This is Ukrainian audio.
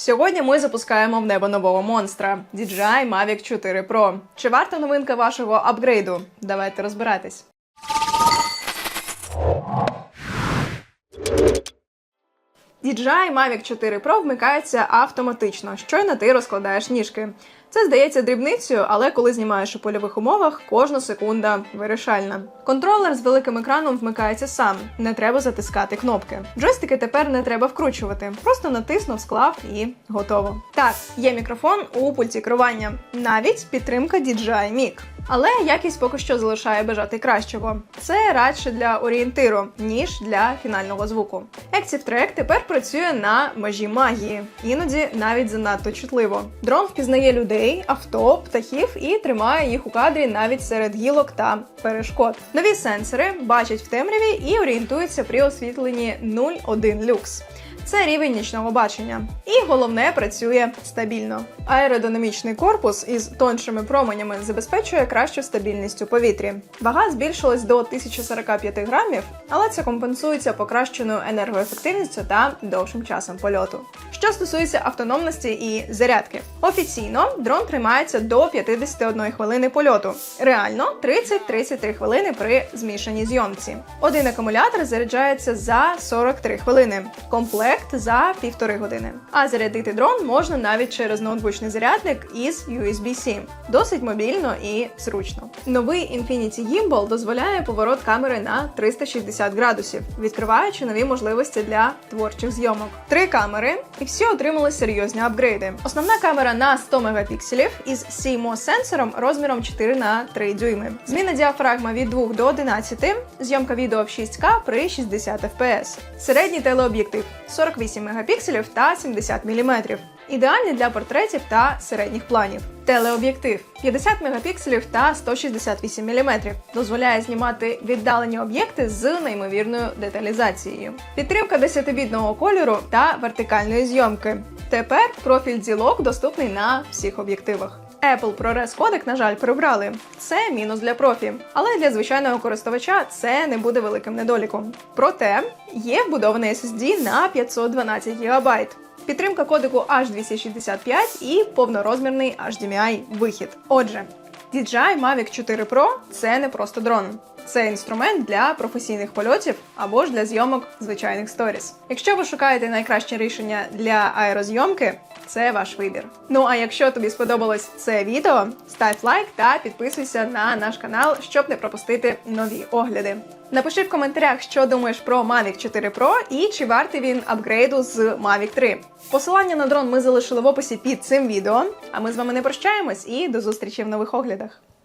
Сьогодні ми запускаємо в небо нового монстра DJI Mavic 4 Pro. Чи варта новинка вашого апгрейду? Давайте розбиратись. DJI Mavic 4 Pro вмикається автоматично, щойно ти розкладаєш ніжки. Це здається дрібницею, але коли знімаєш у польових умовах, кожна секунда вирішальна. Контролер з великим екраном вмикається сам, не треба затискати кнопки. Джойстики тепер не треба вкручувати, просто натиснув, склав і готово. Так, є мікрофон у пульті керування, навіть підтримка DJI Mic. Але якість поки що залишає бажати кращого. Це радше для орієнтиру, ніж для фінального звуку. Active Track тепер працює на межі магії, іноді навіть занадто чутливо. Дрон впізнає людей, авто, птахів і тримає їх у кадрі навіть серед гілок та перешкод. Нові сенсори бачать в темряві і орієнтуються при освітленні 0,1 люкс. Це рівень нічного бачення. І головне працює стабільно. Аеродинамічний корпус із тоншими променями забезпечує кращу стабільність у повітрі. Вага збільшилась до 1045 грамів, але це компенсується покращеною енергоефективністю та довшим часом польоту. Що стосується автономності і зарядки, офіційно дрон тримається до 51 хвилини польоту. Реально 30-33 хвилини при змішаній зйомці. Один акумулятор заряджається за 43 хвилини. Комплект за півтори години. А зарядити дрон можна навіть через ноутбучний зарядник із USB-C. Досить мобільно і зручно. Новий Infinity Gimbal дозволяє поворот камери на 360 градусів, відкриваючи нові можливості для творчих зйомок. Три камери, і всі отримали серйозні апгрейди. Основна камера на 100 мегапікселів із CMOS сенсором розміром 4 на 3 дюйми. Зміна діафрагма від 2 до 11, зйомка відео в 6К при 60 FPS. Середній телеоб'єктив 48 мегапікселів та 70 мм. Ідеальний для портретів та середніх планів. Телеоб'єктив 50 мегапікселів та 168 мм. Дозволяє знімати віддалені об'єкти з неймовірною деталізацією. Підтримка 10-бітного кольору та вертикальної зйомки. Тепер профіль ділок доступний на всіх об'єктивах. Apple ProRes кодек, на жаль, прибрали. Це мінус для профі, але для звичайного користувача це не буде великим недоліком. Проте є вбудований SSD на 512 ГБ. Підтримка кодеку H265 і повнорозмірний HDMI вихід. Отже, DJI Mavic 4 Pro це не просто дрон. Це інструмент для професійних польотів або ж для зйомок звичайних сторіс. Якщо ви шукаєте найкраще рішення для аерозйомки, це ваш вибір. Ну а якщо тобі сподобалось це відео, став лайк та підписуйся на наш канал, щоб не пропустити нові огляди. Напиши в коментарях, що думаєш про Mavic 4 Pro і чи вартий він апгрейду з Mavic 3. Посилання на дрон ми залишили в описі під цим відео. А ми з вами не прощаємось і до зустрічі в нових оглядах.